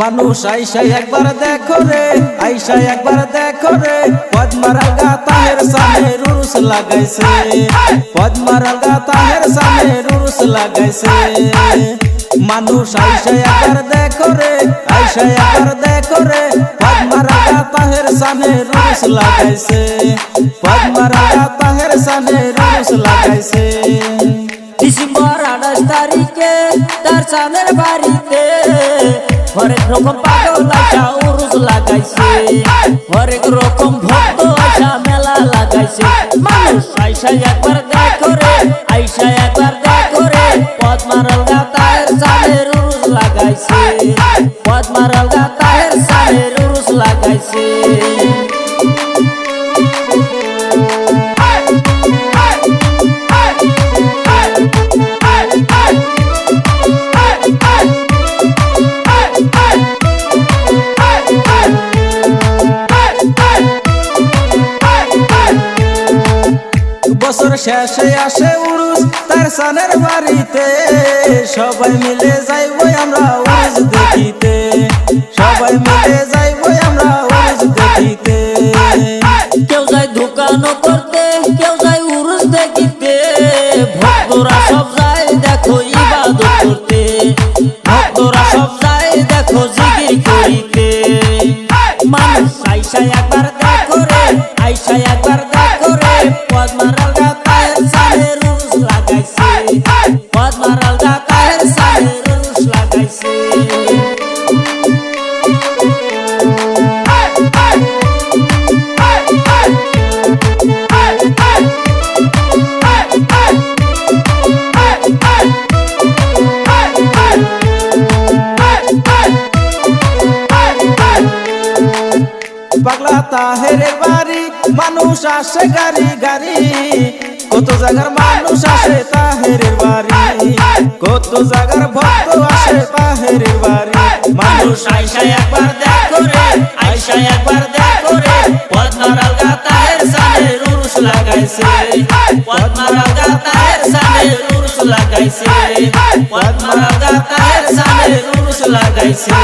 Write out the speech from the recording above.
মানুষ আইসা একবার দেখো রে আইসা একবার দেখো রে পদ্মারাল গা তাহের সামনে রুরুস লাগাইছে। পদ্মারাল গা তাহের সামনে রুরুস লাগাইছে। মানুষ আইসা একবার দেখো রে আইসা একবার দেখো রে পদ্মারাল গা তাহের সামনে রুরুস লাগাইছে। পদ্মারাল গা তাহের সামনে রুরুস লাগাইছে। ডিসেম্বর আঠাশ তারিখে তার সামনের বাড়িতে হরেক রকম পাগল আশা উরুস লাগাইছে। হরেক রকম ভক্ত আশা মেলা লাগাইছে। মানুষ আইসা একবার দেখো রে আইসা একবার দেখো রে পদ্মারাল গাতায়ের সালের উরুস লাগাইছে। পদ্মারাল গাতায়ের সালের উরুস লাগাইছে। বছর শেষে আসে উরুস, তার সানের বাড়িতে। সবাই মিলে যাইব আমরা উরুস দেখিতে সবাই মিলে যাইব আমরা উরুস দেখিতে কেউ যায় দোকানও করতে, কেউ যায় উরুস দেখিতে। ভক্তরা সব যায়, দেখো ইবাদত করতে। ভক্তরা সব যায়, দেখো জিকির করিতে। মানুষ আইসা একবার দেখো রে আইসা তাহের বাড়ি, মানুষ আসে গাড়ি গাড়ি। কত জায়গার মানুষ আসে তাহের বাড়ি। কত জায়গার ভক্ত আসে তাহের বাড়ি। মানুষ আইসা একবার দেখো রে, আইসা একবার দেখো রে। পদ্মারাল গাতায়ের সামনে রুরুস লাগাইছে। পদ্মারাল গাতায়ের সামনে রুরুস লাগাইছে। পদ্মারাল গাতায়ের সামনে রুরুস লাগাইছে।